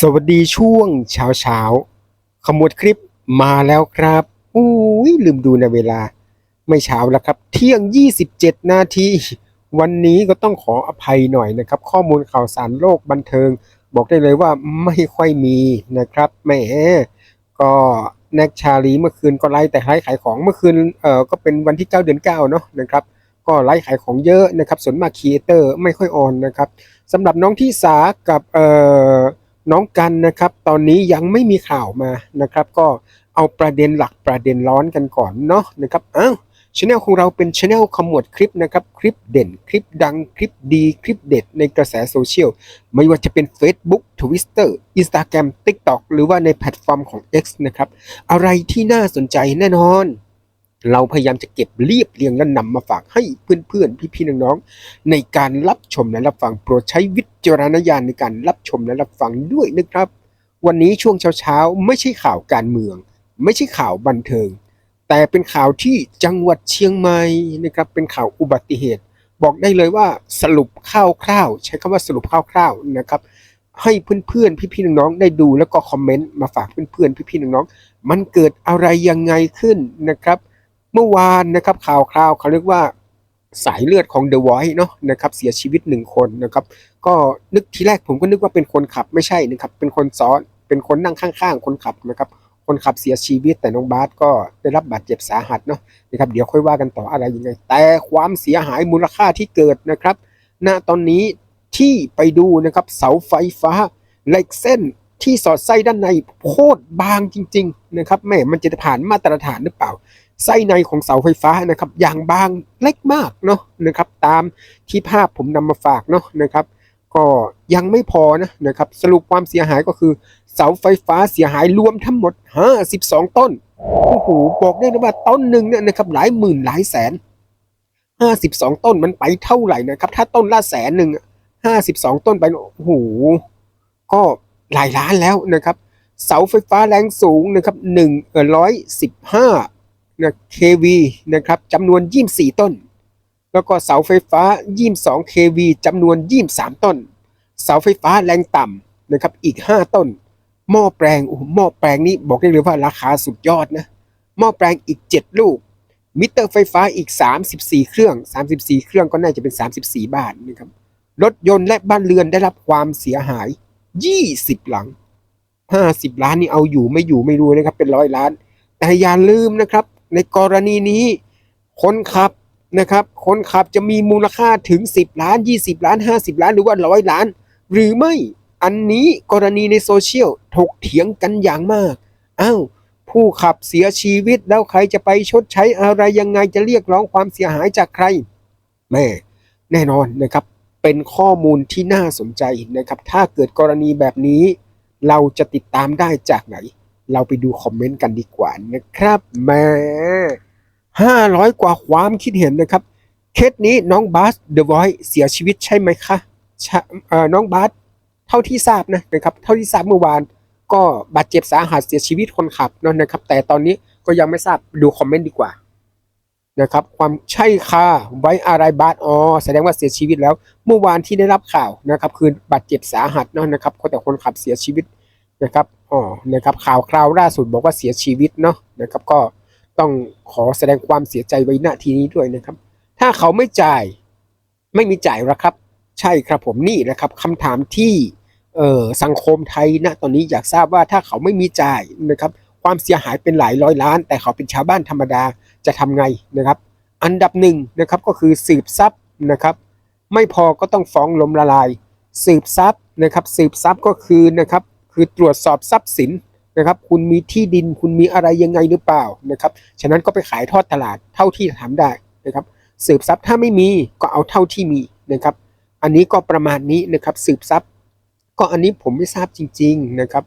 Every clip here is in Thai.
สวัสดีช่วงเช้าเช้าขมวดคลิปมาแล้วครับอุ้ยลืมดูในะเวลา ไม่เช้าแล้วครับ เที่ยง 27 นาที วันนี้ก็ต้องขออภัยหน่อยนะครับ ข้อมูลข่าวสารโลกบันเทิง บอกได้เลยว่าไม่ค่อยมีนะครับแหมก็แนกชาลีเมื่อคืนก็ไล่แต่ไลฟ์ขายของเมื่อคืนเอ่อก็เป็นวันที่ 9 เดือน 9 เนาะนะครับก็ไลฟ์ขายของเยอะนะครับส่วนมากครีเอเตอร์ไม่ค่อยออนนะครับสำหรับน้องที่สากับเอ่อ น้องกันนะครับ ตอนนี้ยังไม่มีข่าวมานะครับ ก็เอาประเด็นหลักประเด็นร้อนกันก่อนเนาะนะครับอ้าวช anel ของเราเป็นช anel ขมวดคลิปนะครับ คลิปเด่นคลิปดังคลิปดีคลิปเด็ดในกระแสโซเชียล ไม่ว่าจะเป็น Facebook Twitter Instagram TikTok หรือว่าในแพลตฟอร์มของ X นะครับ อะไรที่น่าสนใจแน่นอน เราพยายามจะเก็บเรียบเรียงและนำมาฝากให้เพื่อนๆ พี่ๆ น้องๆ ในการรับชมและรับฟังโปรดใช้วิจารณญาณในการรับชมและรับฟังด้วยนะครับ วันนี้ช่วงเช้าๆ ไม่ใช่ข่าวการเมือง ไม่ใช่ข่าวบันเทิง แต่เป็นข่าวที่จังหวัดเชียงใหม่นะครับเป็นข่าวอุบัติเหตุ บอกได้เลยว่าสรุปคร่าวๆใช้คำว่าสรุปคร่าวๆนะครับให้เพื่อนๆ พี่ๆ น้องๆ ได้ดูแล้วก็คอมเมนต์มาฝากเพื่อนๆ พี่ๆ น้องๆ มันเกิดอะไรยังไงขึ้นนะครับ เมื่อวานนะครับข่าวคราวเขาเรียกว่าสายเลือดของ The Voice เนาะนะครับเสียชีวิตหนึ่งคนนะครับก็นึกทีแรกผมก็นึกว่าเป็นคนขับไม่ใช่นะครับเป็นคนซ้อนเป็นคนนั่งข้างๆ คนขับนะครับคนขับเสียชีวิตแต่น้องบาสก็ได้รับบาดเจ็บสาหัสเนาะนะครับเดี๋ยวค่อยว่ากันต่ออะไรยังไง แต่ความเสียหายมูลค่าที่เกิดนะครับณตอนนี้ที่ไปดูนะครับเสาไฟฟ้าเหล็กเส้นที่สอดไส้ด้านในโคตรบางจริง ๆ นะครับแม่มันจะผ่านมาตรฐานหรือเปล่า ไส้ในของเสาไฟฟ้านะครับอย่างบางเล็กมากเนาะนะครับตามที่ภาพผมนำมาฝากเนาะนะครับ ก็ยังไม่พอนะนะครับสรุปความเสียหายก็คือ เสาไฟฟ้าเสียหายรวมทั้งหมด 52 ต้นโอ้โหบอกได้เลยว่าต้นหนึ่งเนี่ยนะครับหลายหมื่นหลายแสน 52 ต้นมันไปเท่าไหร่นะครับ ถ้าต้นละแสนหนึ่ง52 ต้นไปโอ้โหก็หลายล้านแล้วนะครับ เสาไฟฟ้าแรงสูงนะครับ1 1 5 นะเควีนะครับจำนวน 24 ต้น แล้วก็เสาไฟฟ้า 22 kV จำนวน 23 ต้น เสาไฟฟ้าแรงต่ำนะครับอีก 5 ต้น หม้อแปลงโอ้หม้อแปลงนี้บอกได้เลยว่าราคาสุดยอดนะหม้อแปลงอีก 7 ลูก มิเตอร์ไฟฟ้าอีก 34 เครื่อง 34 เครื่องก็น่าจะเป็น 34 บาทนะครับรถยนต์และบ้านเรือนได้รับความเสียหาย 20 หลัง 50 ล้านนี่เอาอยู่ไม่อยู่ไม่รู้นะครับเป็นร้อยล้าน แต่อย่าลืมนะครับ ในกรณีนี้คนขับนะครับ คนขับจะมีมูลค่าถึง 10 ล้าน 20 ล้าน 50 ล้าน หรือว่าร้อยล้าน หรือไม่อันนี้กรณีในโซเชียลถกเถียงกันอย่างมากอ้าวผู้ขับเสียชีวิตแล้วใครจะไปชดใช้อะไรยังไงจะเรียกร้องความเสียหายจากใครแม่แน่นอนนะครับ เป็นข้อมูลที่น่าสนใจนะครับ ถ้าเกิดกรณีแบบนี้ เราจะติดตามได้จากไหน เราไปดูคอมเมนต์กันดีกว่านะครับแม่ห้าร้อยกว่าความคิดเห็นนะครับ เคสนี้น้องบาสเดอะไวท์เสียชีวิตใช่ไหมคะช่เอ่อน้องบาสเท่าที่ทราบนะนะครับ เท่าที่ทราบเมื่อวาน ก็บาดเจ็บสาหัสเสียชีวิตคนขับนาะนะครับ แต่ตอนนี้ก็ยังไม่ทราบดูคอมเมนต์ดีกว่านะครับ ความใช่ค่ะไว้อะไรบาสอ๋อแสดงว่าเสียชีวิตแล้ว เมื่อวานที่ได้รับข่าวนะครับ คือบาดเจ็บสาหัสเนาะนะครับแต่คนขับเสียชีวิต นะครับอ๋อนะครับข่าวคราวล่าสุดบอกว่าเสียชีวิตเนาะนะครับ ก็ต้องขอแสดงความเสียใจไว้ณทีนี้ด้วยนะครับ ถ้าเขาไม่จ่ายไม่มีจ่ายหรอครับ ใช่ครับผมนี่นะครับคำถามที่เออสังคมไทยณตอนนี้อยากทราบว่าถ้าเขาไม่มีจ่ายนะครับ ความเสียหายเป็นหลายร้อยล้าน แต่เขาเป็นชาวบ้านธรรมดาจะทำไงนะครับ อันดับหนึ่งนะครับก็คือสืบทรัพย์นะครับ ไม่พอก็ต้องฟ้องล้มละลาย สืบทรัพย์นะครับ สืบทรัพย์ก็คือนะครับ คือตรวจสอบทรัพย์สินนะครับ คุณมีที่ดินคุณมีอะไรยังไงหรือเปล่านะครับ ฉะนั้นก็ไปขายทอดตลาดเท่าที่ทำได้นะครับ สืบทรัพย์ถ้าไม่มีก็เอาเท่าที่มีนะครับ อันนี้ก็ประมาณนี้นะครับ สืบทรัพย์ ก็อันนี้ผมไม่ทราบจริง ๆนะครับ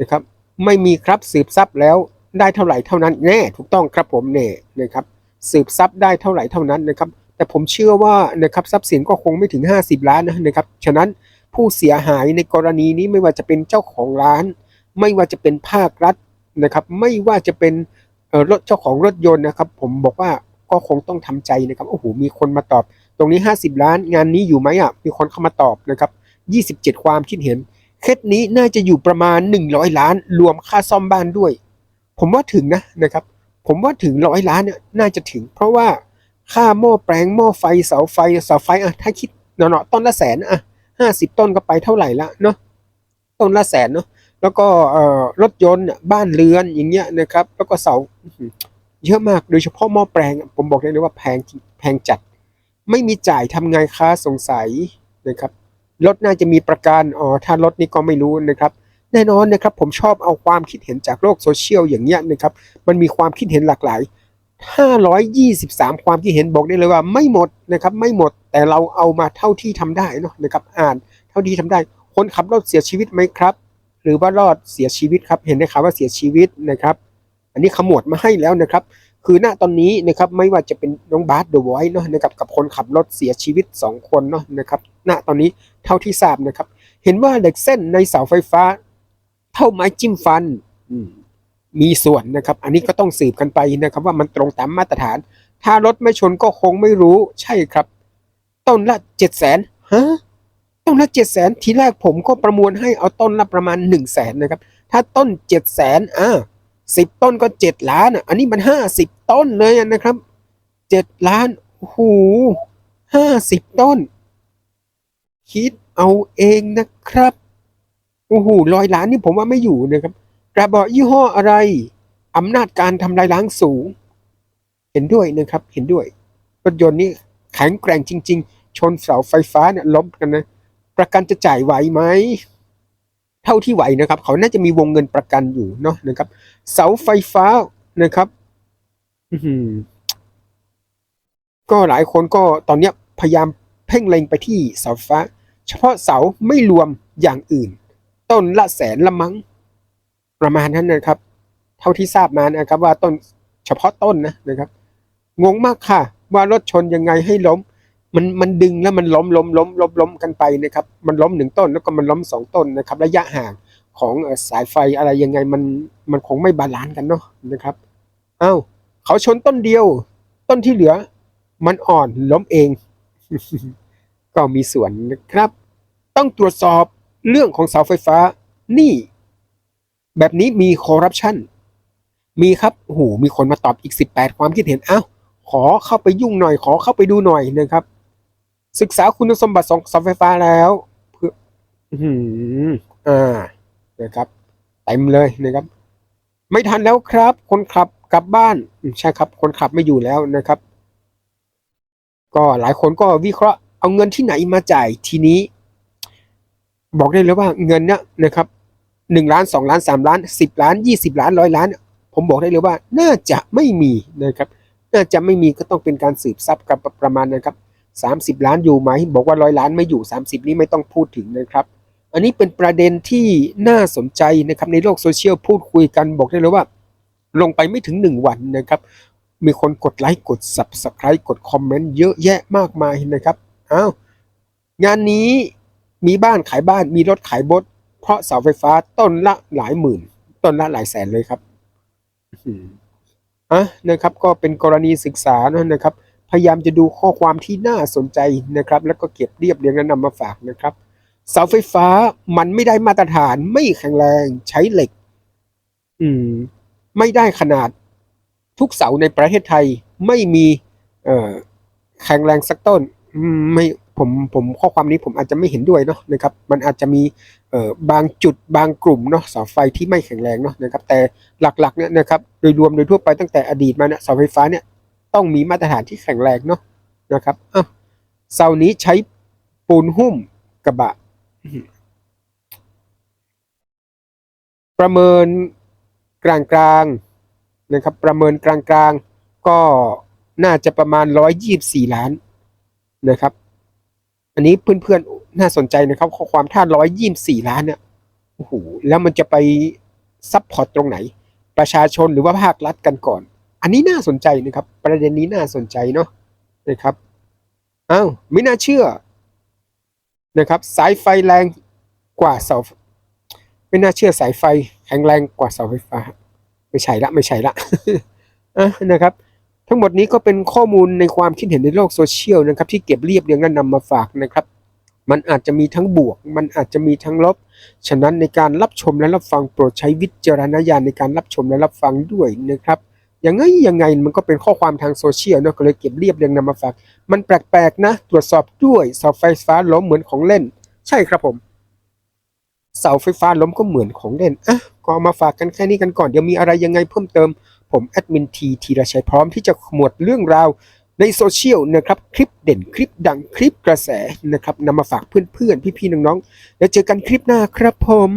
นะครับ ไม่มีครับสืบทรัพย์แล้วได้เท่าไหร่เท่านั้นแน่ถูกต้องครับผมแน่นะครับ สืบทรัพย์ได้เท่าไหร่เท่านั้นนะครับ แต่ผมเชื่อว่านะครับทรัพย์สินก็คงไม่ถึง 50 ล้านนะครับ ฉะนั้น ผู้เสียหายในกรณีนี้ไม่ว่าจะเป็นเจ้าของร้าน ไม่ว่าจะเป็นภาครัฐนะครับ ไม่ว่าจะเป็นรถเจ้าของรถยนต์นะครับ ผมบอกว่าก็คงต้องทำใจนะครับโอ้โหมีคนมาตอบ ตรงนี้ 50 ล้านงานนี้อยู่ไหมอะมีคนเข้ามาตอบนะครับ 27 ความคิดเห็นเคสนี้น่าจะอยู่ประมาณ 100 ล้าน รวมค่าซ่อมบ้านด้วย ผมว่าถึงนะนะครับ ผมว่าถึงร้อยล้านเนี่ยน่าจะถึง เพราะว่าค่าหม้อแปลงหม้อไฟเสาไฟเสาไฟอะถ้าคิดเนาะๆต้นละแสนอะ ห้าสิบต้นก็ไปเท่าไหร่ละเนาะต้นละแสนเนาะแล้วก็เอ่อรถยนต์บ้านเรือนอย่างเงี้ยนะครับ แล้วก็เสาเยอะมากโดยเฉพาะหม้อแปลง ผมบอกได้เลยว่าแพงจริงแพงจัด ไม่มีจ่ายทำไงค้าสงสัยนะครับรถน่าจะมีประกันอ๋อถ้ารถนี่ก็ไม่รู้นะครับ แน่นอนนะครับผมชอบเอาความคิดเห็นจากโลกโซเชียลอย่างเงี้ยนะครับ มันมีความคิดเห็นหลากหลาย 523 ความคิดเห็นบอกได้เลยว่าไม่หมดนะครับไม่หมดแต่เราเอามาเท่าที่ทำได้เนาะนะครับอ่านเท่าที่ทำได้ คนขับรถเสียชีวิตไหมครับ หรือว่ารอดเสียชีวิตครับเห็นไหมครับว่าเสียชีวิตนะครับ อันนี้ขมวดมาให้แล้วนะครับ คือณตอนนี้นะครับไม่ว่าจะเป็นน้องบาสเดอะไวท์เนาะนะครับกับคนขับรถเสียชีวิต 2 คนเนาะนะครับณตอนนี้เท่าที่ทราบนะครับ เห็นว่าเหล็กเส้นในเสาไฟฟ้า เท่าไม้จิ้มฟันอื มีส่วนนะครับ อันนี้ก็ต้องสืบกันไปนะครับ ว่ามันตรงตามมาตรฐาน ถ้ารถไม่ชนก็คงไม่รู้ใช่ครับ ต้นละเจ็ดแสนฮะต้นละเจ็ดแสนทีแรกผมก็ประมวลให้เอาต้นละประมาณหนึ่งแสนนะครับ ถ้าต้นเจ็ดแสนอ่าสิบต้นก็เจ็ดล้านอะ อันนี้มันห้าสิบต้นเลยนะครับเจ็ดล้านโอ้โหห้าสิบต้น คิดเอาเองนะครับโอ้โหร้อยล้านนี่ผมว่าไม่อยู่นะครับ กระบอกยี่ห้ออะไรอำนาจการทำลายล้างสูง เห็นด้วยนะครับ เห็นด้วย รถยนต์นี่แข็งแกร่งจริง ๆ ชนเสาไฟฟ้าเนี่ยล้มกันนะ ประกันจะจ่ายไหวไหม เท่าที่ไหวนะครับ เขาน่าจะมีวงเงินประกันอยู่เนาะนะครับ เสาไฟฟ้านะครับก็หลายคนก็ตอนนี้พยายามเพ่งเล็งไปที่เสาไฟฟ้า เฉพาะเสาไม่รวมอย่างอื่น ต้นละแสนละมั้ง ประมาณนั้นนะครับ เท่าที่ทราบมานะครับว่าต้นเฉพาะต้นนะนะครับงงมากค่ะ ว่ารถชนยังไงให้ล้ม มันมันดึงแล้วมันล้มล้มล้มล้มล้มกันไปนะครับ มันล้มหนึ่งต้นแล้วก็มันล้มสองต้นนะครับ ระยะห่างของสายไฟอะไรยังไงมันมันคงไม่บาลานซ์กันเนาะนะครับอ้าวเขาชนต้นเดียว ต้นที่เหลือ มันอ่อนล้มเอง ก็มีส่วนนะครับ ต้องตรวจสอบเรื่องของเสาไฟฟ้านี่ แบบนี้มีคอร์รัปชันมีครับโอ้โหมีคนมาตอบอีก 18 ความคิดเห็นอ้าวขอเข้าไปยุ่งหน่อยขอเข้าไปดูหน่อยนะครับ ศึกษาคุณสมบัติของเสาไฟฟ้าแล้วเพื่ออื้อหืออ่านะครับเต็มเลยนะครับ ไม่ทันแล้วครับ คนขับกลับบ้านใช่ครับ คนขับไม่อยู่แล้วนะครับ ก็หลายคนก็วิเคราะห์เอาเงินที่ไหนมาจ่ายทีนี้ บอกได้เลยว่าเงินเนี่ยนะครับ หนึ่งล้านสองล้านสามล้านสิบล้านยี่สิบล้านร้อยล้าน ผมบอกได้เลยว่า น่าจะไม่มีนะครับน่าจะไม่มีก็ต้องเป็นการสืบทรัพย์กับประมาณนะครับสามสิบล้านอยู่ไหม บอกว่าร้อยล้านไม่อยู่สามสิบนี้ไม่ต้องพูดถึงนะครับ อันนี้เป็นประเด็นที่น่าสนใจนะครับในโลกโซเชียลพูดคุยกันบอกได้เลยว่า ลงไปไม่ถึงหนึ่งวันนะครับ มีคนกดไลค์กด subscribe กดคอมเมนต์เยอะแยะมากมายนะครับอ้าวงานนี้มีบ้านขายบ้านมีรถขายบดเพ ราะเสาไฟฟ้าต้นละหลายหมื่น ต้นละหลายแสนเลยครับอะนะครับ ก็เป็นกรณีศึกษานะครับ พยายามจะดูข้อความที่น่าสนใจนะครับ แล้วก็เก็บเรียบเรียงและนำมาฝากนะครับ เสาไฟฟ้ามันไม่ได้มาตรฐานไม่แข็งแรงใช้เหล็ก อืม ไม่ได้ขนาดทุกเสาในประเทศไทยไม่มี เอ่อแข็งแรงสักต้นอืมไม่ ผมผมข้อความนี้ผมอาจจะไม่เห็นด้วยเนาะนะครับ มันอาจจะมีเอ่อบางจุดบางกลุ่มเนาะเสาไฟที่ไม่แข็งแรงเนาะนะครับ แต่หลักๆเนี่ยนะครับโดยรวมโดยทั่วไปตั้งแต่อดีตมาเนี่ยเสาไฟฟ้าเนี่ยต้องมีมาตรฐานที่แข็งแรงเนาะนะครับอ้าวเสานี้ใช้ปูนหุ้มกระบะ ประเมินกลางๆนะครับ ประเมินกลางๆก็น่าจะประมาณ 124 ล้านนะครับ อันนี้เพื่อนๆน่าสนใจนะครับข้อความถ้า124ล้านเนี่ยโอ้โหแล้วมันจะไปซัพพอร์ตตรงไหน ประชาชนหรือว่าภาครัฐกันก่อน อันนี้น่าสนใจนะครับ ประเด็นนี้น่าสนใจเนาะนะครับอ้าวไม่น่าเชื่อนะครับสายไฟแรงกว่าเสาไม่น่าเชื่อสายไฟแข็งแรงกว่าเสาไฟฟ้า ไม่ใช่ละไม่ใช่ละนะครับ ทั้งหมดนี้ก็เป็นข้อมูลในความคิดเห็นในโลกโซเชียลนะครับ ที่เก็บเรียบเรียงและนำมาฝากนะครับ มันอาจจะมีทั้งบวก มันอาจจะมีทั้งลบ ฉะนั้นในการรับชมและรับฟังโปรดใช้วิจารณญาณในการรับชมและรับฟังด้วยนะครับยังไงยังไงมันก็เป็นข้อความทางโซเชียลเนอะก็เลยเก็บเรียบเรียงนำมาฝาก มันแปลกๆนะ ตรวจสอบด้วยเสาไฟฟ้าล้มเหมือนของเล่น ใช่ครับผมเสาไฟฟ้าล้มก็เหมือนของเล่นอะก็เอามาฝากกันแค่นี้กันก่อนเดี๋ยวมีอะไรยังไงเพิ่มเติม ผมแอดมินทีทีระชัยพร้อมที่จะขมวดเรื่องราวในโซเชียลนะครับคลิปเด่นคลิปดังคลิปกระแสนะครับนำมาฝากเพื่อนๆ พี่ๆ น้องๆ แล้วเจอกันคลิปหน้าครับผม